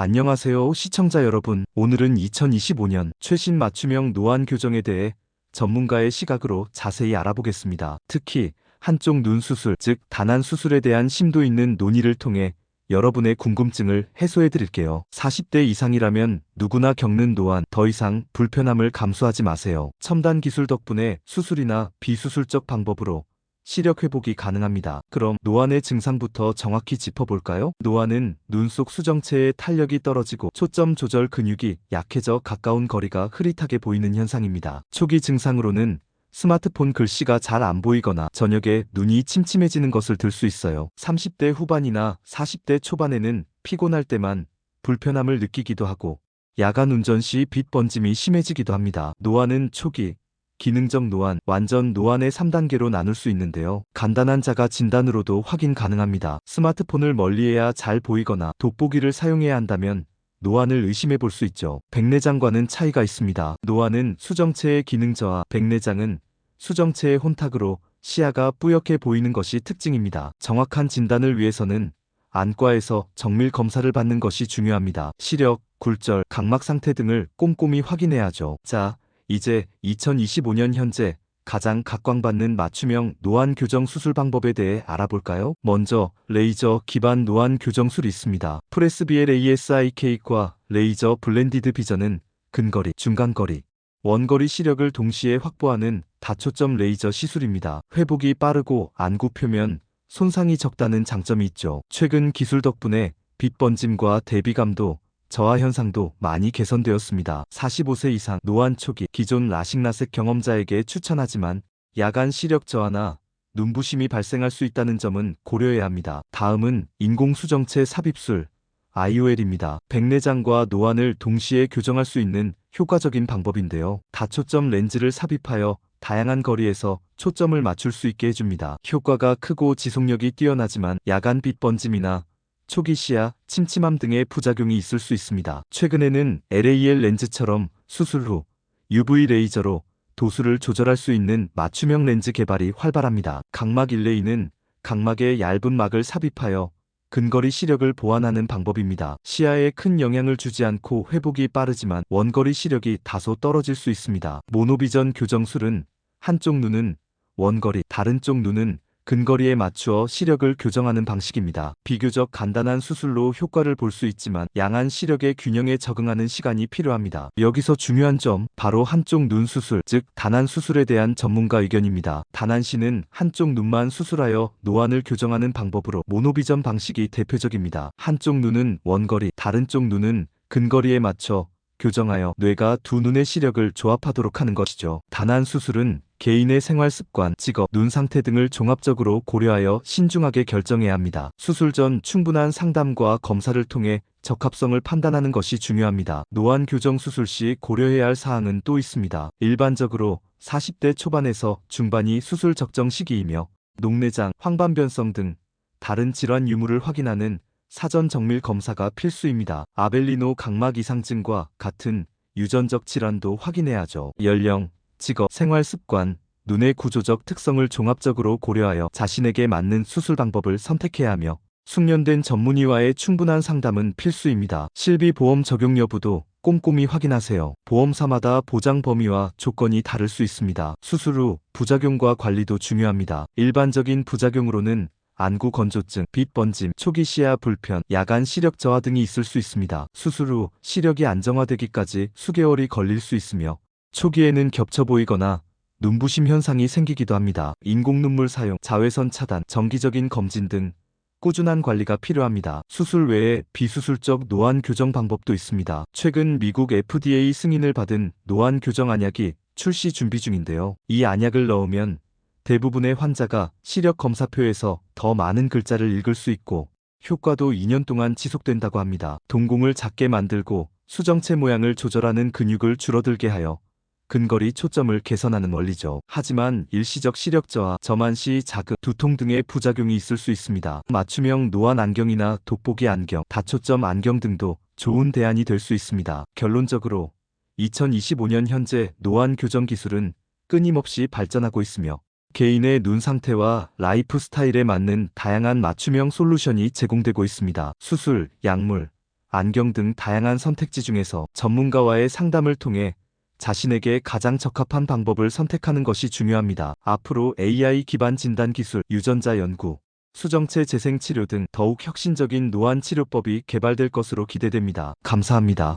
안녕하세요 시청자 여러분. 오늘은 2025년 최신 맞춤형 노안 교정에 대해 전문가의 시각으로 자세히 알아보겠습니다. 특히 한쪽 눈 수술, 즉 단안 수술에 대한 심도 있는 논의를 통해 여러분의 궁금증을 해소해 드릴게요. 40대 이상이라면 누구나 겪는 노안, 더 이상 불편함을 감수하지 마세요. 첨단 기술 덕분에 수술이나 비수술적 방법으로 시력 회복이 가능합니다. 그럼 노안의 증상부터 정확히 짚어볼까요? 노안은 눈 속 수정체의 탄력이 떨어지고 초점 조절 근육이 약해져 가까운 거리가 흐릿하게 보이는 현상입니다. 초기 증상으로는 스마트폰 글씨가 잘 안 보이거나 저녁에 눈이 침침해지는 것을 들 수 있어요. 30대 후반이나 40대 초반에는 피곤할 때만 불편함을 느끼기도 하고 야간 운전 시 빛 번짐이 심해지기도 합니다. 노안은 초기, 기능적 노안, 완전 노안의 3단계로 나눌 수 있는데요. 간단한 자가 진단으로도 확인 가능합니다. 스마트폰을 멀리해야 잘 보이거나 돋보기를 사용해야 한다면 노안을 의심해 볼 수 있죠. 백내장과는 차이가 있습니다. 노안은 수정체의 기능 저하, 백내장은 수정체의 혼탁으로 시야가 뿌옇게 보이는 것이 특징입니다. 정확한 진단을 위해서는 안과에서 정밀 검사를 받는 것이 중요합니다. 시력, 굴절, 각막 상태 등을 꼼꼼히 확인해야죠. 자, 이제 2025년 현재 가장 각광받는 맞춤형 노안 교정 수술 방법에 대해 알아볼까요? 먼저 레이저 기반 노안 교정술이 있습니다. 프레스비엘 ASIK과 레이저 블렌디드 비전은 근거리, 중간거리, 원거리 시력을 동시에 확보하는 다초점 레이저 시술입니다. 회복이 빠르고 안구 표면 손상이 적다는 장점이 있죠. 최근 기술 덕분에 빛 번짐과 대비감도 저하 현상도 많이 개선되었습니다. 45세 이상 노안 초기 기존 라식라섹 경험자에게 추천하지만 야간 시력 저하나 눈부심이 발생할 수 있다는 점은 고려해야 합니다. 다음은 인공수정체 삽입술 IOL입니다. 백내장과 노안을 동시에 교정할 수 있는 효과적인 방법인데요. 다초점 렌즈를 삽입하여 다양한 거리에서 초점을 맞출 수 있게 해줍니다. 효과가 크고 지속력이 뛰어나지만 야간 빛 번짐이나 초기 시야, 침침함 등의 부작용이 있을 수 있습니다. 최근에는 LAL 렌즈처럼 수술 후 UV 레이저로 도수를 조절할 수 있는 맞춤형 렌즈 개발이 활발합니다. 각막 일레이는 각막에 얇은 막을 삽입하여 근거리 시력을 보완하는 방법입니다. 시야에 큰 영향을 주지 않고 회복이 빠르지만 원거리 시력이 다소 떨어질 수 있습니다. 모노비전 교정술은 한쪽 눈은 원거리, 다른 쪽 눈은 근거리에 맞추어 시력을 교정하는 방식입니다. 비교적 간단한 수술로 효과를 볼 수 있지만 양한 시력의 균형에 적응하는 시간이 필요합니다. 여기서 중요한 점 바로 한쪽 눈 수술, 즉 단안 수술에 대한 전문가 의견입니다. 단안 씨는 한쪽 눈만 수술하여 노안을 교정하는 방법으로 모노비전 방식이 대표적입니다. 한쪽 눈은 원거리, 다른 쪽 눈은 근거리에 맞춰 교정하여 뇌가 두 눈의 시력을 조합하도록 하는 것이죠. 단안 수술은 개인의 생활 습관, 직업, 눈 상태 등을 종합적으로 고려하여 신중하게 결정해야 합니다. 수술 전 충분한 상담과 검사를 통해 적합성을 판단하는 것이 중요합니다. 노안 교정 수술 시 고려해야 할 사항은 또 있습니다. 일반적으로 40대 초반에서 중반이 수술 적정 시기이며 녹내장, 황반변성 등 다른 질환 유무를 확인하는 사전 정밀 검사가 필수입니다. 아벨리노 각막 이상증과 같은 유전적 질환도 확인해야죠. 연령, 직업, 생활 습관, 눈의 구조적 특성을 종합적으로 고려하여 자신에게 맞는 수술 방법을 선택해야 하며 숙련된 전문의와의 충분한 상담은 필수입니다. 실비 보험 적용 여부도 꼼꼼히 확인하세요. 보험사마다 보장 범위와 조건이 다를 수 있습니다. 수술 후 부작용과 관리도 중요합니다. 일반적인 부작용으로는 안구 건조증, 빛 번짐, 초기 시야 불편, 야간 시력 저하 등이 있을 수 있습니다. 수술 후 시력이 안정화되기까지 수개월이 걸릴 수 있으며 초기에는 겹쳐 보이거나 눈부심 현상이 생기기도 합니다. 인공 눈물 사용, 자외선 차단, 정기적인 검진 등 꾸준한 관리가 필요합니다. 수술 외에 비수술적 노안 교정 방법도 있습니다. 최근 미국 FDA 승인을 받은 노안 교정 안약이 출시 준비 중인데요. 이 안약을 넣으면 대부분의 환자가 시력 검사표에서 더 많은 글자를 읽을 수 있고 효과도 2년 동안 지속된다고 합니다. 동공을 작게 만들고 수정체 모양을 조절하는 근육을 줄어들게 하여 근거리 초점을 개선하는 원리죠. 하지만 일시적 시력 저하, 저만시 자극, 두통 등의 부작용이 있을 수 있습니다. 맞춤형 노안 안경이나 돋보기 안경, 다초점 안경 등도 좋은 대안이 될 수 있습니다. 결론적으로 2025년 현재 노안 교정 기술은 끊임없이 발전하고 있으며 개인의 눈 상태와 라이프 스타일에 맞는 다양한 맞춤형 솔루션이 제공되고 있습니다. 수술, 약물, 안경 등 다양한 선택지 중에서 전문가와의 상담을 통해 자신에게 가장 적합한 방법을 선택하는 것이 중요합니다. 앞으로 AI 기반 진단 기술, 유전자 연구, 수정체 재생 치료 등 더욱 혁신적인 노안 치료법이 개발될 것으로 기대됩니다. 감사합니다.